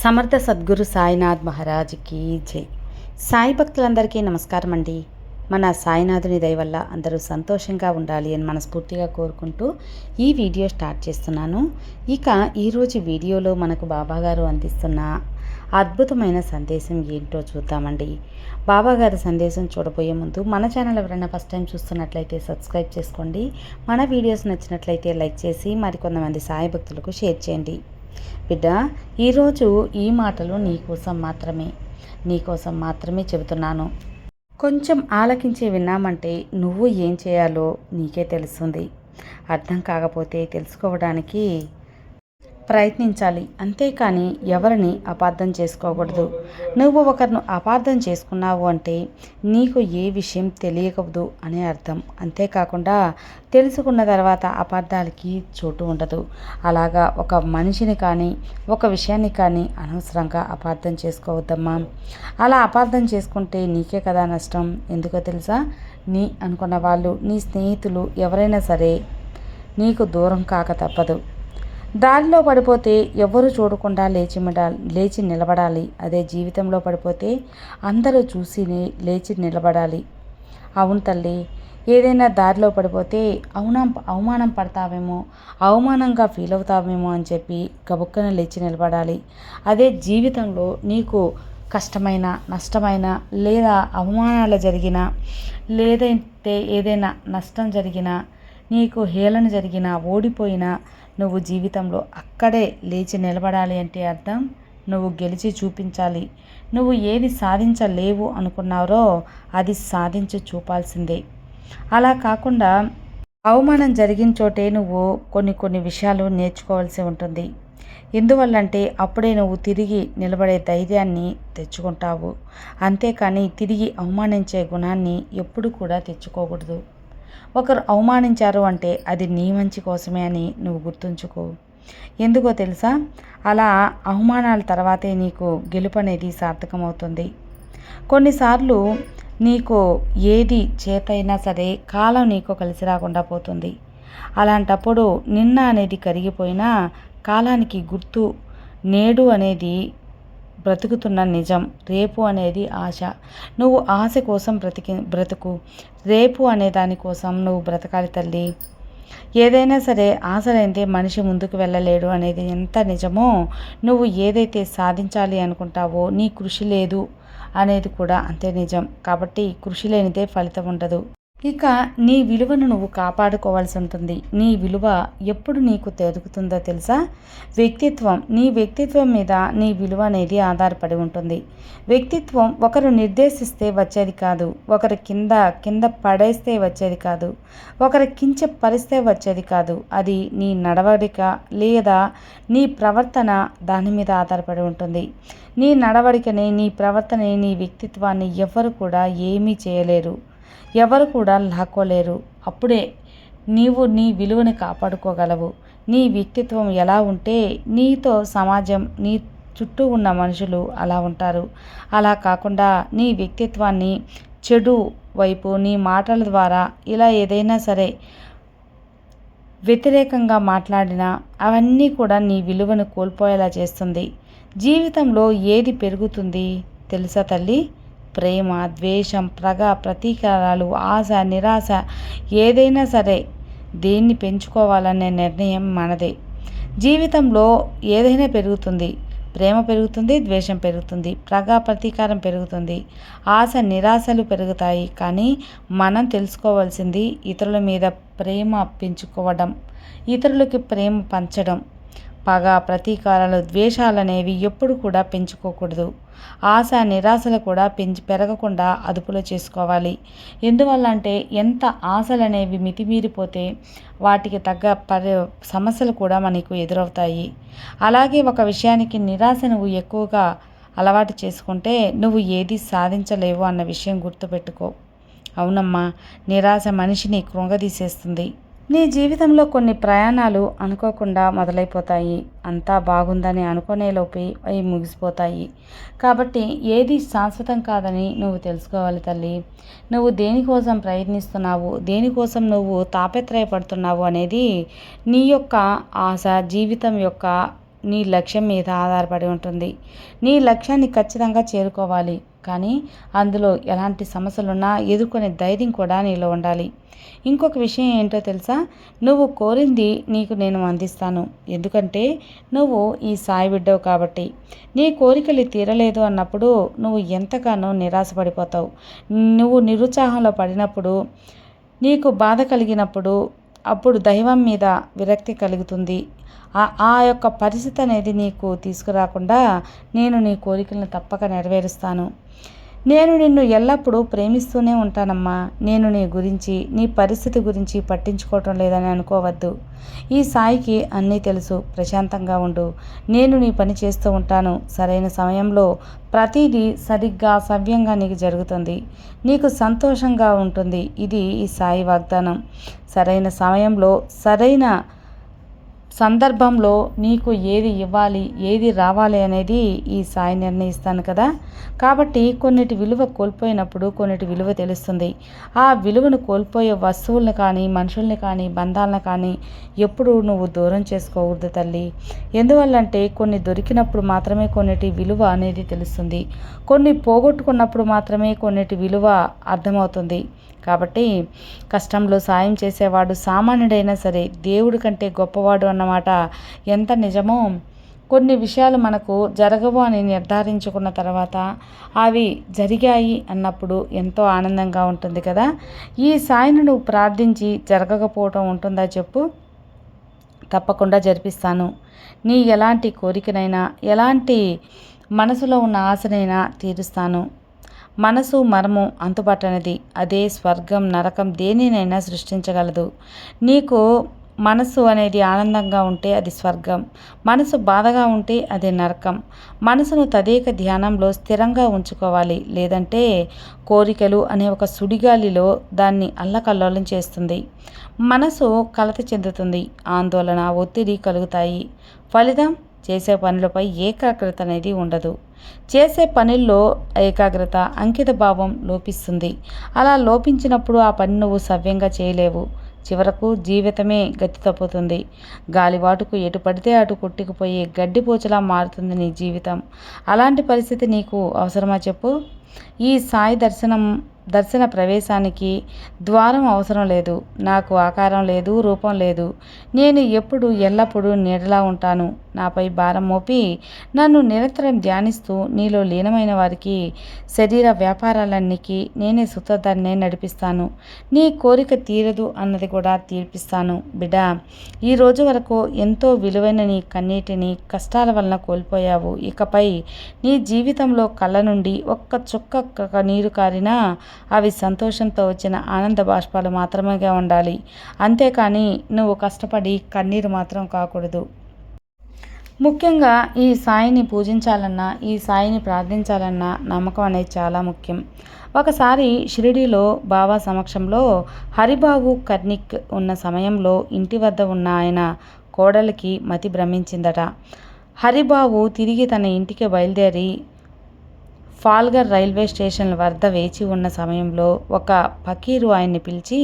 సమర్థ సద్గురు సాయినాథ్ మహారాజ్కి జై. సాయి భక్తులందరికీ నమస్కారం అండి. మన సాయినాథుని దయ వల్ల అందరూ సంతోషంగా ఉండాలి అని మనస్ఫూర్తిగా కోరుకుంటూ ఈ వీడియో స్టార్ట్ చేస్తున్నాను. ఇక ఈరోజు వీడియోలో మనకు బాబాగారు అందిస్తున్న అద్భుతమైన సందేశం ఏంటో చూద్దామండి. బాబాగారి సందేశం చూడబోయే ముందు మన ఛానల్ ఎవరైనా ఫస్ట్ టైం చూస్తున్నట్లయితే సబ్స్క్రైబ్ చేసుకోండి. మన వీడియోస్ నచ్చినట్లయితే లైక్ చేసి మరికొంతమంది సాయి భక్తులకు షేర్ చేయండి. బిడ్డ ఈరోజు ఈ మాటలు నీకోసం మాత్రమే. నీకోసం మాత్రమే చెబుతున్నాను. కొంచెం ఆలకించి విన్నామంటే నువ్వు ఏం చేయాలో నీకే తెలుస్తుంది. అర్థం కాకపోతే తెలుసుకోవడానికి ప్రయత్నించాలి. అంతేకాని ఎవరిని అపార్థం చేసుకోకూడదు. నువ్వు ఒకరిని అపార్థం చేసుకున్నావు అంటే నీకు ఏ విషయం తెలియకూడదు అనే అర్థం. అంతేకాకుండా తెలుసుకున్న తర్వాత అపార్థాలకి చోటు ఉండదు. అలాగా ఒక మనిషిని కానీ ఒక విషయాన్ని కానీ అనవసరంగా అపార్థం చేసుకోవద్దమ్మా. అలా అపార్థం చేసుకుంటే నీకే కదా నష్టం. ఎందుకో తెలుసా? నీ అనుకున్న వాళ్ళు నీ స్నేహితులు ఎవరైనా సరే నీకు దూరం కాక తప్పదు. దారిలో పడిపోతే ఎవరు చూడకుండా లేచి లేచి నిలబడాలి. అదే జీవితంలో పడిపోతే అందరూ చూసి లేచి నిలబడాలి. అవును తల్లి ఏదైనా దారిలో పడిపోతే అవునం అవమానం పడతావేమో అవమానంగా ఫీల్ అవుతావేమో అని చెప్పి గబుక్కన లేచి నిలబడాలి. అదే జీవితంలో నీకు కష్టమైన నష్టమైన లేదా అవమానాలు జరిగిన లేదంటే ఏదైనా నష్టం జరిగినా నీకు హేళన జరిగినా ఓడిపోయినా నువ్వు జీవితంలో అక్కడే లేచి నిలబడాలి అంటే అర్థం? నువ్వు గెలిచి చూపించాలి. నువ్వు ఏది సాధించలేవు అనుకున్నారో అది సాధించి చూపాల్సిందే. అలా కాకుండా అవమానం జరిగిన చోటే నువ్వు కొన్ని కొన్ని విషయాలు నేర్చుకోవాల్సి ఉంటుంది. ఎందువల్లంటే అప్పుడే నువ్వు తిరిగి నిలబడే ధైర్యాన్ని తెచ్చుకుంటావు. అంతేకాని తిరిగి అవమానించే గుణాన్ని ఎప్పుడు కూడా తెచ్చుకోకూడదు. ఒకరు అవమానించారు అంటే అది నీ మంచి కోసమే అని నువ్వు గుర్తుంచుకో. ఎందుకో తెలుసా? అలా అవమానాల తర్వాతే నీకు గెలుపు అనేది సార్థకమవుతుంది. కొన్నిసార్లు నీకు ఏది చేతైనా సరే కాలం నీకు కలిసి రాకుండా పోతుంది. అలాంటప్పుడు నిన్న అనేది కరిగిపోయినా కాలానికి గుర్తు నేడు అనేది బ్రతుకుతున్న నిజం. రేపు అనేది ఆశ. నువ్వు ఆశ కోసం బ్రతికి బ్రతుకు. రేపు అనే దానికోసం నువ్వు బ్రతకాలి తల్లి. ఏదైనా సరే ఆశలైతే మనిషి ముందుకు వెళ్ళలేడు అనేది ఎంత నిజమో నువ్వు ఏదైతే సాధించాలి అనుకుంటావో నీ కృషి లేదు అనేది కూడా అంతే నిజం. కాబట్టి కృషి లేనిదే ఫలితం ఉండదు. ఇక నీ విలువను నువ్వు కాపాడుకోవాల్సి ఉంటుంది. నీ విలువ ఎప్పుడు నీకు దొరుకుతుందో తెలుసా? వ్యక్తిత్వం. నీ వ్యక్తిత్వం మీద నీ విలువ అనేది ఆధారపడి ఉంటుంది. వ్యక్తిత్వం ఒకరు నిర్దేశిస్తే వచ్చేది కాదు. ఒకరి కింద కింద పడేస్తే వచ్చేది కాదు. ఒకరి కించ పరిస్తే వచ్చేది కాదు. అది నీ నడవడిక లేదా నీ ప్రవర్తన దాని మీద ఆధారపడి ఉంటుంది. నీ నడవడికని నీ ప్రవర్తనని నీ వ్యక్తిత్వాన్ని ఎవరు కూడా ఏమీ చేయలేరు. ఎవరు కూడా లాక్కోలేరు. అప్పుడే నీవు నీ విలువని కాపాడుకోగలవు. నీ వ్యక్తిత్వం ఎలా ఉంటే నీతో సమాజం నీ చుట్టూ ఉన్న మనుషులు అలా ఉంటారు. అలా కాకుండా నీ వ్యక్తిత్వాన్ని చెడు వైపు నీ మాటల ద్వారా ఇలా ఏదైనా సరే వ్యతిరేకంగా మాట్లాడినా అవన్నీ కూడా నీ విలువను కోల్పోయేలా చేస్తుంది. జీవితంలో ఏది పెరుగుతుంది తెలుసా తల్లి? ప్రేమ ద్వేషం ప్రగ ప్రతీకారాలు ఆశ నిరాశ ఏదైనా సరే దేన్ని పెంచుకోవాలనే నిర్ణయం మనదే. జీవితంలో ఏదైనా పెరుగుతుంది. ప్రేమ పెరుగుతుంది ద్వేషం పెరుగుతుంది ప్రగా ప్రతీకారం పెరుగుతుంది ఆశ నిరాశలు పెరుగుతాయి. కానీ మనం తెలుసుకోవాల్సింది ఇతరుల మీద ప్రేమ పెంచుకోవడం ఇతరులకి ప్రేమ పంచడం. పగ ప్రతీకారాలు ద్వేషాలు అనేవి ఎప్పుడు కూడా పెంచుకోకూడదు. ఆశ నిరాశలు కూడా పెంచి పెరగకుండా అదుపులో చేసుకోవాలి. ఎందువల్ల అంటే ఎంత ఆశలు అనేవి మితిమీరిపోతే వాటికి తగ్గ పరి సమస్యలు కూడా మనకు ఎదురవుతాయి. అలాగే ఒక విషయానికి నిరాశ నువ్వు ఎక్కువగా అలవాటు చేసుకుంటే నువ్వు ఏది సాధించలేవు అన్న విషయం గుర్తుపెట్టుకో. అవునమ్మా నిరాశ మనిషిని కృంగదీసేస్తుంది. నీ జీవితంలో కొన్ని ప్రయాణాలు అనుకోకుండా మొదలైపోతాయి. అంతా బాగుందని అనుకునేలోపే అవి ముగిసిపోతాయి. కాబట్టి ఏది శాశ్వతం కాదని నువ్వు తెలుసుకోవాలి తల్లి. నువ్వు దేనికోసం ప్రయత్నిస్తున్నావు? దేనికోసం నువ్వు తాపత్రయపడుతున్నావు అనేది నీ యొక్క ఆశ జీవితం యొక్క నీ లక్ష్యం మీద ఆధారపడి ఉంటుంది. నీ లక్ష్యాన్ని ఖచ్చితంగా చేరుకోవాలి. కానీ అందులో ఎలాంటి సమస్యలున్నా ఎదుర్కొనే ధైర్యం కూడా నీలో ఉండాలి. ఇంకొక విషయం ఏంటో తెలుసా? నువ్వు కోరింది నీకు నేను అందిస్తాను. ఎందుకంటే నువ్వు ఈ సాయి బిడ్డవు కాబట్టి. నీ కోరికలు తీరలేదు అన్నప్పుడు నువ్వు ఎంతగానో నిరాశపడిపోతావు. నువ్వు నిరుత్సాహంలో పడినప్పుడు నీకు బాధ కలిగినప్పుడు అప్పుడు దైవం మీద విరక్తి కలుగుతుంది. ఆ యొక్క పరిస్థితి అనేది నీకు తీసుకురాకుండా నేను నీ కోరికలను తప్పక నెరవేరుస్తాను. నేను నిన్ను ఎల్లప్పుడూ ప్రేమిస్తూనే ఉంటానమ్మా. నేను నీ గురించి నీ పరిస్థితి గురించి పట్టించుకోవటం లేదని అనుకోవద్దు. ఈ సాయికి అన్నీ తెలుసు. ప్రశాంతంగా ఉండు. నేను నీ పని చేస్తూ ఉంటాను. సరైన సమయంలో ప్రతిదీ సరిగ్గా సవ్యంగా నీకు జరుగుతుంది. నీకు సంతోషంగా ఉంటుంది. ఇది ఈ సాయి వాగ్దానం. సరైన సమయంలో సరైన సందర్భంలో నీకు ఏది ఇవ్వాలి ఏది రావాలి అనేది ఈ సాయి నిర్ణయిస్తాను కదా. కాబట్టి కొన్నిటి విలువ కోల్పోయినప్పుడు కొన్నిటి విలువ తెలుస్తుంది. ఆ విలువను కోల్పోయే వస్తువులను కానీ మనుషుల్ని కానీ బంధాలను కానీ ఎప్పుడు నువ్వు దూరం చేసుకోకూడదు తల్లి. ఎందువల్లంటే కొన్ని దొరికినప్పుడు మాత్రమే కొన్నిటి విలువ అనేది తెలుస్తుంది. కొన్ని పోగొట్టుకున్నప్పుడు మాత్రమే కొన్నిటి విలువ అర్థమవుతుంది. కాబట్టి కష్టంలో సాయం చేసేవాడు సామాన్యుడైనా సరే దేవుడి కంటే గొప్పవాడు అన్న అనమాట ఎంత నిజమో కొన్ని విషయాలు మనకు జరగవు అని నిర్ధారించుకున్న తర్వాత అవి జరిగాయి అన్నప్పుడు ఎంతో ఆనందంగా ఉంటుంది కదా. ఈ సాయిని నువ్వు ప్రార్థించి జరగకపోవటం ఉంటుందా చెప్పు? తప్పకుండా జరిపిస్తాను. నీ ఎలాంటి కోరికనైనా ఎలాంటి మనసులో ఉన్న ఆశనైనా తీరుస్తాను. మనసు మరము అంతుపట్టనిది అదే స్వర్గం నరకం దేనినైనా సృష్టించగలదు. నీకు మనసు అనేది ఆనందంగా ఉంటే అది స్వర్గం. మనసు బాధగా ఉంటే అది నరకం. మనసును తదేక ధ్యానంలో స్థిరంగా ఉంచుకోవాలి. లేదంటే కోరికలు అనే ఒక సుడిగాలిలో దాన్ని అల్లకల్లోలం చేస్తుంది. మనసు కలత చెందుతుంది. ఆందోళన ఒత్తిడి కలుగుతాయి. ఫలితం చేసే పనులపై ఏకాగ్రత అనేది ఉండదు. చేసే పనుల్లో ఏకాగ్రత అంకిత భావం లోపిస్తుంది. అలా లోపించినప్పుడు ఆ పని నువ్వు సవ్యంగా చేయలేవు. చివరకు జీవితమే గతి తప్పుతుంది. గాలివాటుకు ఎటు పడితే అటు కొట్టుకుపోయి గడ్డిపోచలా మారుతుంది నీ జీవితం. అలాంటి పరిస్థితి నీకు అవసరమా చెప్పు? ఈ సాయి దర్శనం దర్శన ప్రవేశానికి ద్వారం అవసరం లేదు. నాకు ఆకారం లేదు రూపం లేదు. నేను ఎప్పుడు ఎల్లప్పుడూ నీడలా ఉంటాను. నాపై భారం మోపి నన్ను నిరంతరం ధ్యానిస్తూ నీలో లీనమైన వారికి శరీర వ్యాపారాలన్నికి నేనే సుతదాన్నే నడిపిస్తాను. నీ కోరిక తీరదు అన్నది కూడా తీర్పిస్తాను. బిడ్డ ఈ రోజు వరకు ఎంతో విలువైన నీ కన్నీటిని కష్టాల వలన కోల్పోయావు. ఇకపై నీ జీవితంలో కళ్ళ నుండి ఒక్క చుక్క నీరు కారినా అవి సంతోషంతో వచ్చిన ఆనంద బాష్పాలు మాత్రమేగా ఉండాలి. అంతేకాని నువ్వు కష్టపడి కన్నీరు మాత్రం కాకూడదు. ముఖ్యంగా ఈ సాయిని పూజించాలన్నా ఈ సాయిని ప్రార్థించాలన్నా నమ్మకం అనేది చాలా ముఖ్యం. ఒకసారి షిరిడీలో బాబా సమక్షంలో హరిబాబు కర్నిక్ ఉన్న సమయంలో ఇంటి వద్ద ఉన్న ఆయన కోడలికి మతి భ్రమించిందట. హరిబాబు తిరిగి తన ఇంటికి బయలుదేరి ఫాల్గర్ రైల్వే స్టేషన్ వద్ద వేచి ఉన్న సమయంలో ఒక ఫకీరు ఆయన్ని పిలిచి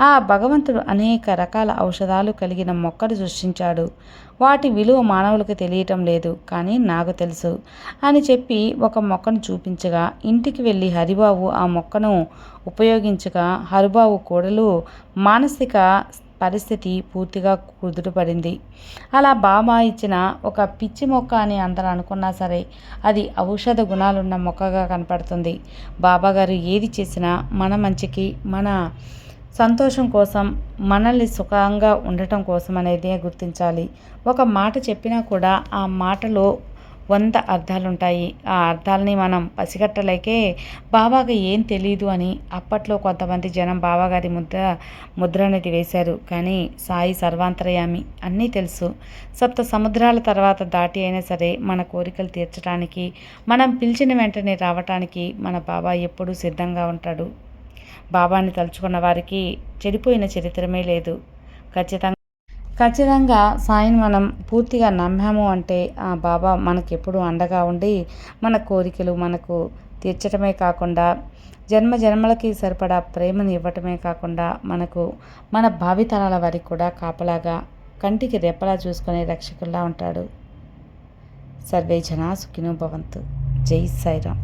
ఆ భగవంతుడు అనేక రకాల ఔషధాలు కలిగిన మొక్కలు సృష్టించాడు. వాటి విలువ మానవులకు తెలియటం లేదు కానీ నాకు తెలుసు అని చెప్పి ఒక మొక్కను చూపించగా ఇంటికి వెళ్ళి హరిబాబు ఆ మొక్కను ఉపయోగించగా హరిబాబు కోడలు మానసిక పరిస్థితి పూర్తిగా కుదుటపడింది. అలా బాబా ఇచ్చిన ఒక పిచ్చి మొక్క అని అందరూ అనుకున్నా సరే అది ఔషధ గుణాలున్న మొక్కగా కనపడుతుంది. బాబాగారు ఏది చేసినా మన మంచికి మన సంతోషం కోసం మనల్ని సుఖంగా ఉండటం కోసం అనేది గుర్తించాలి. ఒక మాట చెప్పినా కూడా ఆ మాటలో వంద అర్థాలుంటాయి. ఆ అర్థాలని మనం పసిగట్టలేకే బాబాగా ఏం తెలియదు అని అప్పట్లో కొంతమంది జనం బాబాగారి ముద్ర ముద్ర అనేది వేశారు కానీ సాయి సర్వాంతరయామి అన్నీ తెలుసు. సప్త సముద్రాల తర్వాత దాటి అయినా సరే మన కోరికలు తీర్చడానికి మనం పిలిచిన వెంటనే రావటానికి మన బాబా ఎప్పుడూ సిద్ధంగా ఉంటాడు. బాబాని తలుచుకున్న వారికి చెడిపోయిన చరిత్రమే లేదు. ఖచ్చితంగా ఖచ్చితంగా సాయిని మనం పూర్తిగా నమ్మాము అంటే ఆ బాబా మనకెప్పుడు అండగా ఉండి మన కోరికలు మనకు తీర్చడమే కాకుండా జన్మ జన్మలకి సరిపడా ప్రేమను ఇవ్వటమే కాకుండా మనకు మన భావితరాల వారికి కూడా కాపలాగా కంటికి రెప్పలా చూసుకునే రక్షకుల్లా ఉంటాడు. సర్వే జనా సుఖినో భవంతు. జై సాయిరామ్.